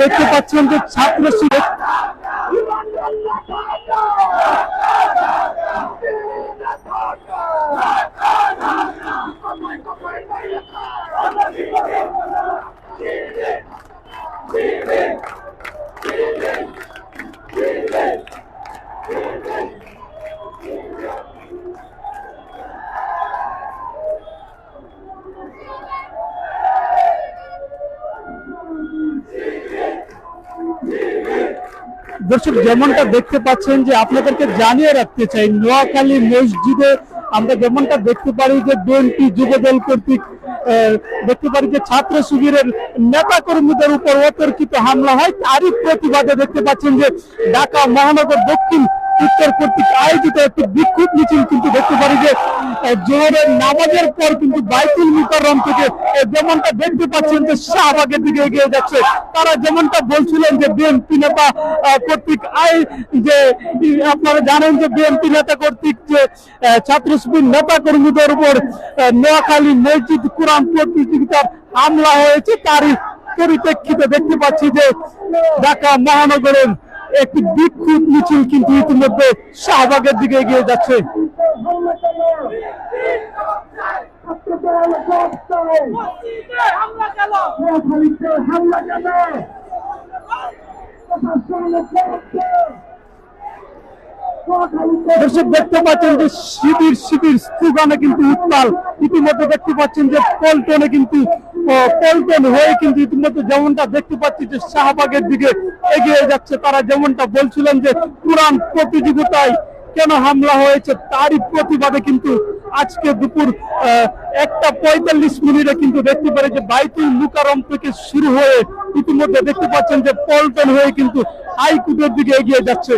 দেখতে পাচ্ছেন যে ছাত্র শিবির দর্শক, যেমনটা দেখতে পাচ্ছেন যে আপনাদেরকে জানিয়ে রাখতে চাই, নোয়াখালী মসজিদে আমরা যেমনটা দেখতে পারি যে বিএনপি যুবদল কর্তৃক দেখতে পারি যে ছাত্র শিবিরের নেতা কর্মীদের উপর অতর্কিত হামলা হয়। তারই প্রতিবাদে দেখতে পাচ্ছেন যে ঢাকা মহানগর দক্ষিণ উত্তর কর্তৃক আয়োজিত একটি বিক্ষোভ মিছিল কিন্তু দেখতে পারি যে জোহরের নামাজের পর কিন্তু বাইতুল মুকাররম থেকে যেমনটা দেখতে পাচ্ছেন যে শাহবাগের দিকে এগিয়ে যাচ্ছে তারা যেমনটা বলছিলেন যে বিএনপি নেতা কর্তৃক আই যে আপনারা জানেন যে বিএনপি নেতা কর্তৃক যে আহ, ছাত্র নেতা কর্মীদের উপর নোয়াখালী মসজিদ কোরআন প্রতিযোগিতার হামলা হয়েছে তারই পরিপ্রেক্ষিতে দেখতে পাচ্ছি যে ঢাকা মহানগরের একটি বিক্ষোভ মিছিল কিন্তু ইতিমধ্যে শাহবাগের দিকে এগিয়ে যাচ্ছে। দর্শক, দেখতে পাচ্ছেন যে শিবির শিবির, স্লোগানে কিন্তু উত্তাল। ইতিমধ্যে দেখতে পাচ্ছেন যে পল্টনে কিন্তু পল্টন হয়ে কিন্তু ইতিমধ্যে যেমনটা দেখতে পাচ্ছি যে শাহবাগের দিকে এগিয়ে যাচ্ছে, তারা যেমনটা বলছিলেন যে কোরআন প্রতিযোগিতায় কেন হামলা হয়েছে তারই প্রতিবাদে কিন্তু আজকে দুপুর একটা পঁয়তাল্লিশ মিনিটে কিন্তু দেখতে পারে যে বাইতুল মুকারম থেকে শুরু হয়ে ইতিমধ্যে দেখতে পাচ্ছেন যে পল্টন হয়ে কিন্তু হাইকোর্টের দিকে এগিয়ে যাচ্ছে।